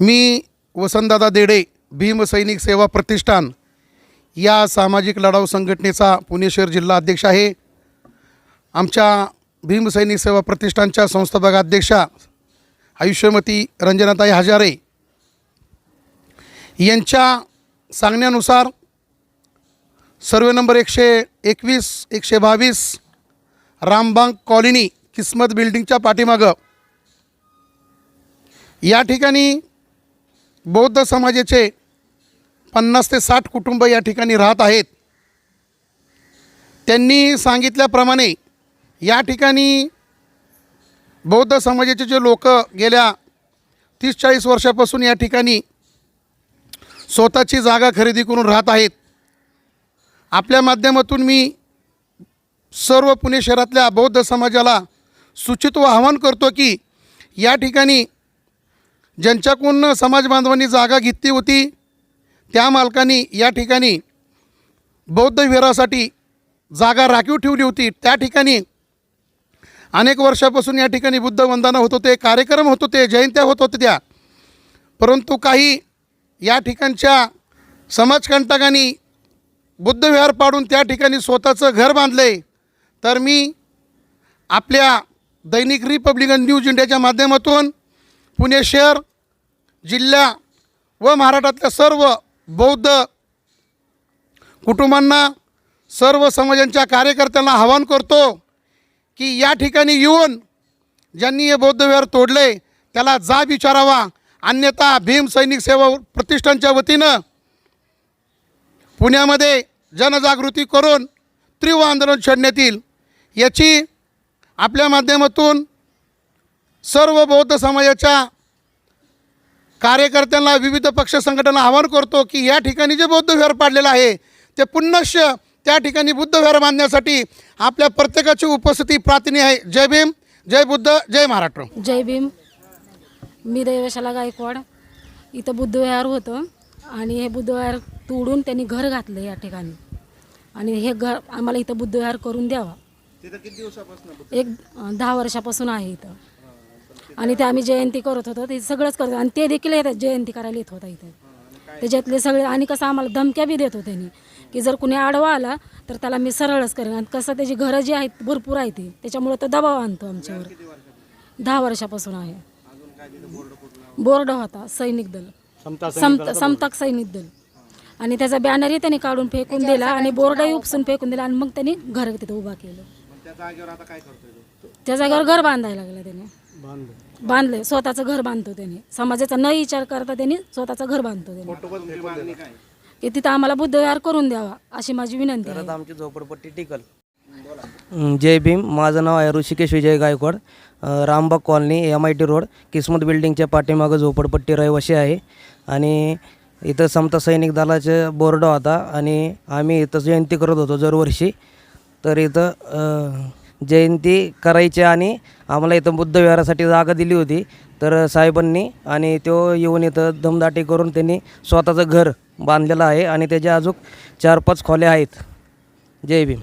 मी वसंतदादा देडे भीमसैनिक सेवा प्रतिष्ठान या सामाजिक लढाऊ संघटनेचा पुणे शहर जिल्हा अध्यक्ष आहे. आमच्या भीमसैनिक सेवा प्रतिष्ठानच्या संस्थापक अध्यक्षा आयुष्यमती रंजनाताई हजारे यांच्या सांगण्यानुसार सर्वे नंबर एकशे एकवीस एकशे बावीस रामबांग कॉलनी किस्मत बिल्डिंगच्या पाठीमागं या ठिकाणी बौद्ध समाजाचे पन्नास ते साठ कुटुंब या ठिकाणी राहत आहेत. त्यांनी सांगितल्याप्रमाणे या ठिकाणी बौद्ध समाजाचे जे लोक गेल्या तीस चाळीस वर्षापासून या ठिकाणी स्वतःची जागा खरेदी करून राहत आहेत. आपल्या माध्यमातून मी सर्व पुणे शहरातल्या बौद्ध समाजाला सूचित व आवाहन करतो की या ठिकाणी ज्यांच्याकडून समाज बांधवांनी जागा घेतली होती त्या मालकांनी या ठिकाणी बौद्ध विहारासाठी जागा राखीव ठेवली होती. त्या ठिकाणी अनेक वर्षापासून या ठिकाणी बुद्ध वंदना होत होते कार्यक्रम होत होते जयंत्या होत होत्या त्या. परंतु काही या ठिकाणच्या समाजकंटकांनी बुद्धविहार पाडून त्या ठिकाणी स्वतःचं घर बांधले तर मी आपल्या दैनिक रिपब्लिकन न्यूज इंडियाच्या माध्यमातून पुणे शहर जिल्हा व महाराष्ट्रातल्या सर्व बौद्ध कुटुंबांना सर्व समाजांच्या कार्यकर्त्यांना आवाहन करतो की या ठिकाणी येऊन ज्यांनी हे बौद्ध विहार तोडले त्याला जा विचारावा. अन्यथा भीम सैनिक सेवा प्रतिष्ठानच्या वतीनं पुण्यामध्ये जनजागृती करून तीव्र आंदोलन छेडण्यात येईल. याची आपल्या माध्यमातून सर्व बौद्ध समाजाच्या कार्यकर्त्यांना विविध पक्ष संघटना आवाहन करतो की या ठिकाणी जे बौद्ध विहार पाडलेलं आहे ते पुनश्च त्या ठिकाणी बुद्ध विहार बांधण्यासाठी आपल्या प्रत्येकाची उपस्थिती प्रातिनी आहे. जय भीम जय बुद्ध जय महाराष्ट्र. जय भीम. मी दैवशाला गायकवाड. इथं बुद्धविहार होतं आणि हे बुद्धविहार तोडून त्यांनी घर घातलं या ठिकाणी. आणि हे घर आम्हाला इथं बुद्धविहार करून द्यावा. एक दहा वर्षापासून आहे इथं. आणि ते आम्ही जयंती करत होतो ते सगळंच करत आणि ते देखील येतात जयंती करायला येत होता इथे. त्याच्यातले सगळे आणि कसं आम्हाला धमक्या बी देत होते त्यांनी की जर कुणी आडवा आला तर त्याला मी सरळच करेन. आणि कसं त्याची घरं जी आहेत भरपूर आहेत ती त्याच्यामुळे तो दबाव आणतो आमच्यावर. दहा वर्षापासून आहे. बोर्ड होता सैनिक दल. समता समताक सैनिक दल. आणि त्याचा बॅनरही त्यांनी काढून फेकून दिला आणि बोर्डही उपसून फेकून दिला आणि मग त्यांनी घर तिथं उभा केलं. त्या जागेवर घर बांधायला लागलं त्याने. बांधले. स्वतःचं घर बांधतो त्याने. समाजाचा न विचार करता त्यांनी स्वतःचं घर बांधतो त्याने. की तिथं आम्हाला बुद्धविहार करून द्यावा अशी माझी विनंती आहे. आमची झोपडपट्टी टिकल. जय भीम. माझं नाव आहे ऋषिकेश विजय गायकवाड. अ, Rambag colony M I T road Kismat बिल्डिंगच्या पाठीमागं झोपडपट्टी रहिवाशी आहे. आणि इथं समता सैनिक दलाचे बोर्ड होता आणि आम्ही इथं जयंती करत होतो दरवर्षी. तर इथं अ, जयंती करायची आणि आम्हाला इथं बुद्धविहारासाठी जागा दिली होती. तर साहेबांनी आणि तो येऊन इथं दमदाटी करून त्यांनी स्वतःचं घर बांधलेलं आहे आणि त्याच्या अजून चार पाच खोल्या आहेत. जय भीम.